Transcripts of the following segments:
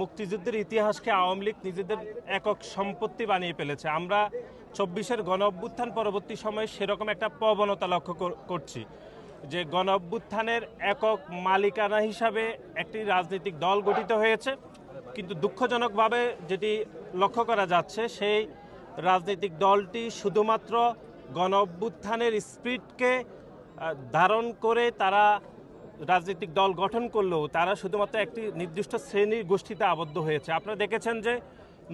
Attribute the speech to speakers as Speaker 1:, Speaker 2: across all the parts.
Speaker 1: মুক্তিযুদ্ধের ইতিহাসকে আওয়ামী লীগ নিজেদের একক সম্পত্তি বানিয়ে ফেলেছে। আমরা চব্বিশের গণ অভ্যুত্থান পরবর্তী সময়ে সেরকম একটা প্রবণতা লক্ষ্য করছি যে গণ অভ্যুত্থানের একক মালিকানা হিসাবে একটি রাজনৈতিক দল গঠিত হয়েছে। কিন্তু দুঃখজনকভাবে যেটি লক্ষ্য করা যাচ্ছে, সেই রাজনৈতিক দলটি শুধুমাত্র গণ অভ্যুত্থানের স্পিডকে ধারণ করে তারা রাজনৈতিক দল গঠন করলেও তারা শুধুমাত্র একটি নির্দিষ্ট শ্রেণির গোষ্ঠীতে আবদ্ধ হয়েছে। আপনারা দেখেছেন যে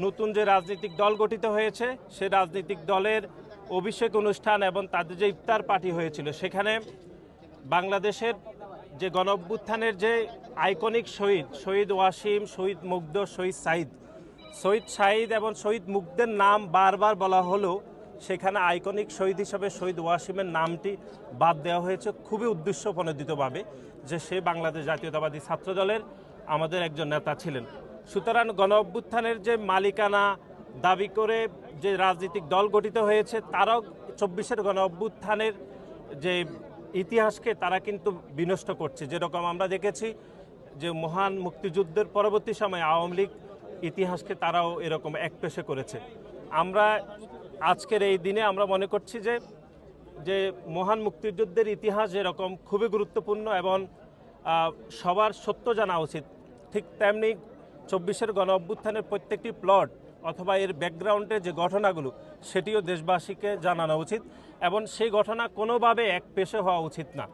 Speaker 1: নতুন যে রাজনৈতিক দল গঠিত হয়েছে, সে রাজনৈতিক দলের অভিষেক অনুষ্ঠান এবং তাদের যে ইফতার পার্টি হয়েছিল, সেখানে বাংলাদেশের যে গণ যে আইকনিক শহীদ শহীদ ওয়াসিম, শহীদ মুগ্ধ, শহীদ সাইদ শহীদ সাইদ এবং শহীদ মুগ্ধের নাম বারবার বলা হলেও সেখানে আইকনিক শহীদ হিসাবে শহীদ ওয়াসিমের নামটি বাদ দেওয়া হয়েছে খুবই উদ্দেশ্য প্রণোদিতভাবে যে সে বাংলাদেশ জাতীয়তাবাদী ছাত্রদলের আমাদের একজন নেতা ছিলেন। সুতরাং গণ অভ্যুত্থানের যে মালিকানা দাবি করে যে রাজনৈতিক দল গঠিত হয়েছে, তারাও চব্বিশের গণ অভ্যুত্থানের যে ইতিহাসকে তারা কিন্তু বিনষ্ট করছে। যেরকম আমরা দেখেছি যে মহান মুক্তিযুদ্ধের পরবর্তী সময়ে আওয়ামী লীগ ইতিহাসকে তারাও এরকম একপেশে করেছে। আমরা আজকের এই দিনে আমরা মনে করছি যে যে মহান মুক্তিযুদ্ধের ইতিহাস এরকম খুবই গুরুত্বপূর্ণ এবং সবার সত্য জানা উচিত। ঠিক তেমনি চব্বিশের গণ অভ্যুত্থানের প্রত্যেকটি প্লট অথবা এর ব্যাকগ্রাউন্ডের যে ঘটনাগুলো, সেটিও দেশবাসীকে জানানো উচিত এবং সেই ঘটনা কোনোভাবে এক পেশে হওয়া উচিত না।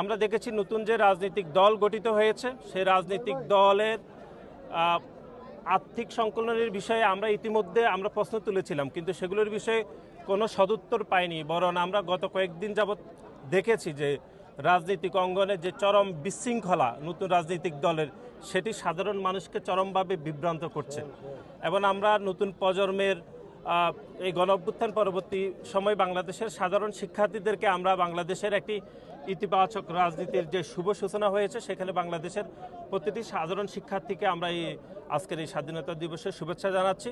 Speaker 1: আমরা দেখেছি নতুন যে রাজনৈতিক দল গঠিত হয়েছে, সেই রাজনৈতিক দলের আর্থিক সংকলনের বিষয়ে আমরা ইতিমধ্যে আমরা প্রশ্ন তুলেছিলাম, কিন্তু সেগুলোর বিষয়ে কোনো সদুত্তর পাইনি। বরং আমরা গত কয়েকদিন যাবৎ দেখেছি যে রাজনৈতিক অঙ্গনে যে চরম বিশৃঙ্খলা নতুন রাজনৈতিক দলের, সেটি সাধারণ মানুষকে চরমভাবে বিভ্রান্ত করছে। এবং আমরা নতুন প্রজন্মের এই গণ অভ্যুত্থান পরবর্তী সময় বাংলাদেশের সাধারণ শিক্ষার্থীদেরকে আমরা বাংলাদেশের একটি ইতিবাচক রাজনীতির যে শুভ সূচনা হয়েছে, সেখানে বাংলাদেশের প্রতিটি সাধারণ শিক্ষার্থীকে আমরা এই আজকের এই স্বাধীনতা দিবসের শুভেচ্ছা জানাচ্ছি।